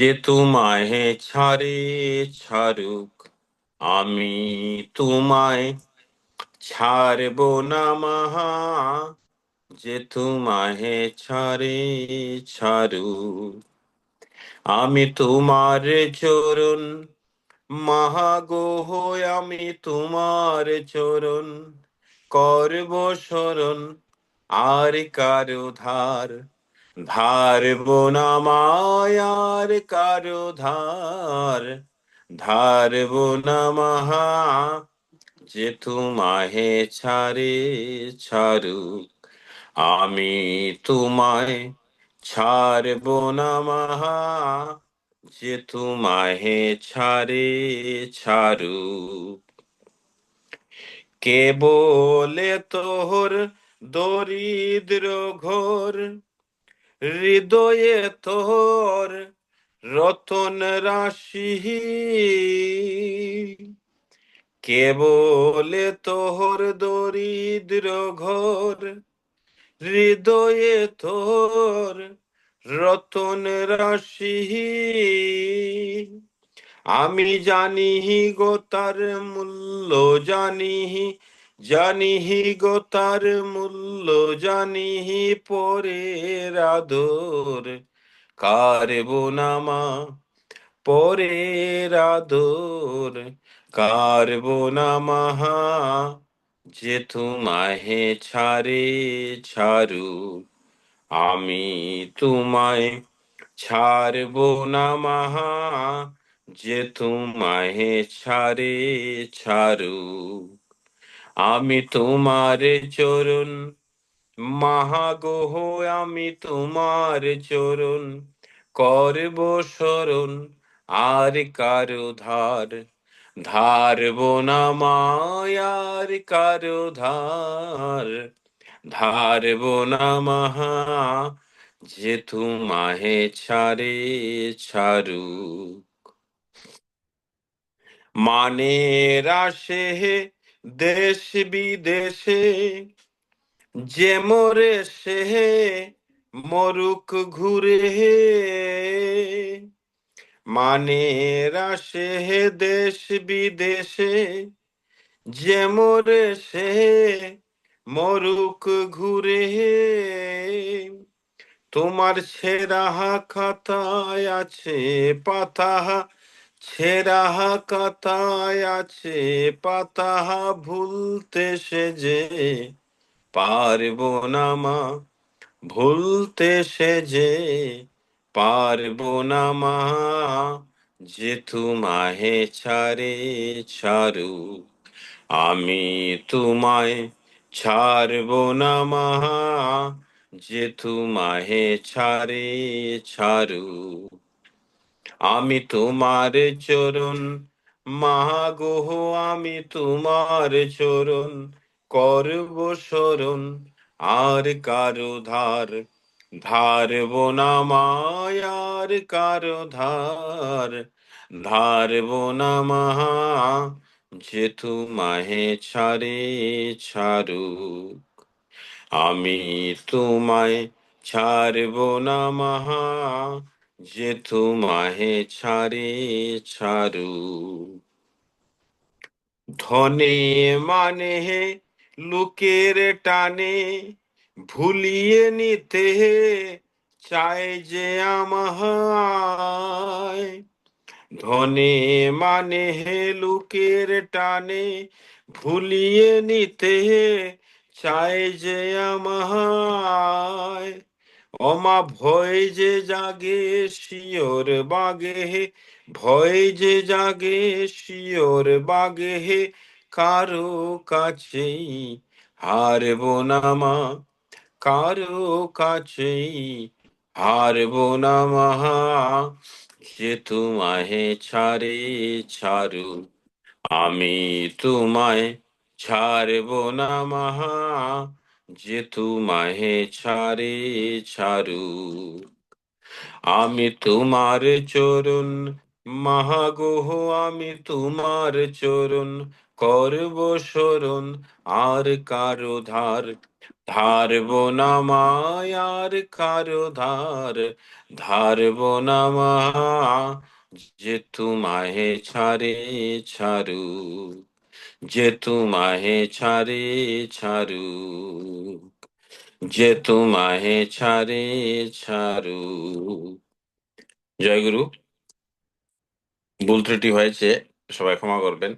যে তোমায় ছাড়ে ছাড়ুক, আমি তোমায় ছাড়ব না মাহা। যে তোমায় ছাড়ে ছাড়ুক, আমি তোমার চরণ। মহাগোহ আমি তোমার চরণ করব শরণ। আর কারও ধার ধারব না মায়ার কারও ধার, ধারব না মহা যে তোমাহে ছাড়ে, ছাড়ুক। আমি তোমায় ছাড়ব না মহা যে তোমাহে ছাড়ে, ছাড়ুক। কে বলে তোর দরিদ্র ঘোর? হৃদয়ে তোর রতন রাশি। কে বলে তোর দরিদ্র ঘোর, হৃদয়ে তোর রতন রাশি। আমি জানি গো তার মূল্য, জানি জানি গো তার মূল্য, জানি পরে আদর। কারব নামা পরে আদর। কারব নামা যে তোমাহে ছাড়ে ছাড়ু আমি তোমায় ছাড়ব না মাহা, যে তোমাহে ছাড়ে ছাড়ু আমি তোমার চরণ মহাগোহ আমি তোমার চরণ, করব শরণ আর কারও ধার, ধারব না মায়ার কারও ধার, ধারব না মহা যে তোমাহে ছাড়ে ছাড়ু মানে রাশে দেশ বিদেশে যে মরে সে মরুক ঘুরে মানে রাশে দেশ বিদেশে যে মরে সে মরুক ঘুরে তোমার ছেঁড়া খাতায় আছে পাতা ছেঁড়া কাতায় আছে, পাতা ভুলতে সে যে পারব না মা, ভুলতে সে যে পারব না মা যে তোমাহে ছাড়ে ছাড়ু আমি তোমায় ছাড়ব না মা যে তোমাহে ছাড়ে ছাড়ু আমি তোমার চরণ মহাগোহ আমি তোমার চরণ, করব শরণ, আর কারও ধার, ধারব না মায়ার কারও ধার, ধারব না মহা, যে তোমাহে ছাড়ে ছাড়ুক। আমি তোমায় ছাড়ব না মহা যে তোমাহে ছাড়ে ছাড়ু ধনে মানে হে লোকের টানে ভুলিয়ে নিতে চায় যে আমায় ধনে মানে হে লোকের টানে ভুলিয়ে নিতে চায় যে আমায় অমা ভয় যে জাগে শিওর বাগে হে, ভয় যে জাগে শিওর বাগে হে, কারও কাছেই হারব না মা, কারও কাছেই হারব না মহা যে তোমাহে ছাড়ে ছাড়ু, আমি তোমায় ছাড়ব না মহা যে তোমাহে ছাড়ে ছাড়ু। আমি তোমার চরণ, মহাগোহ, আমি তোমার চরণ করব শরণ। আর কারও ধার, ধারব না মায়ার কারও ধার, ধারব না মা যে তোমাহে ছাড়ে ছাড়ু। যে তুমাহে ছাড়ে ছাড়ু যে তুমাহে ছাড়ে ছাড়ু জয় গুরু ভুল ত্রুটি হয়েছে, সবাই ক্ষমা করবেন।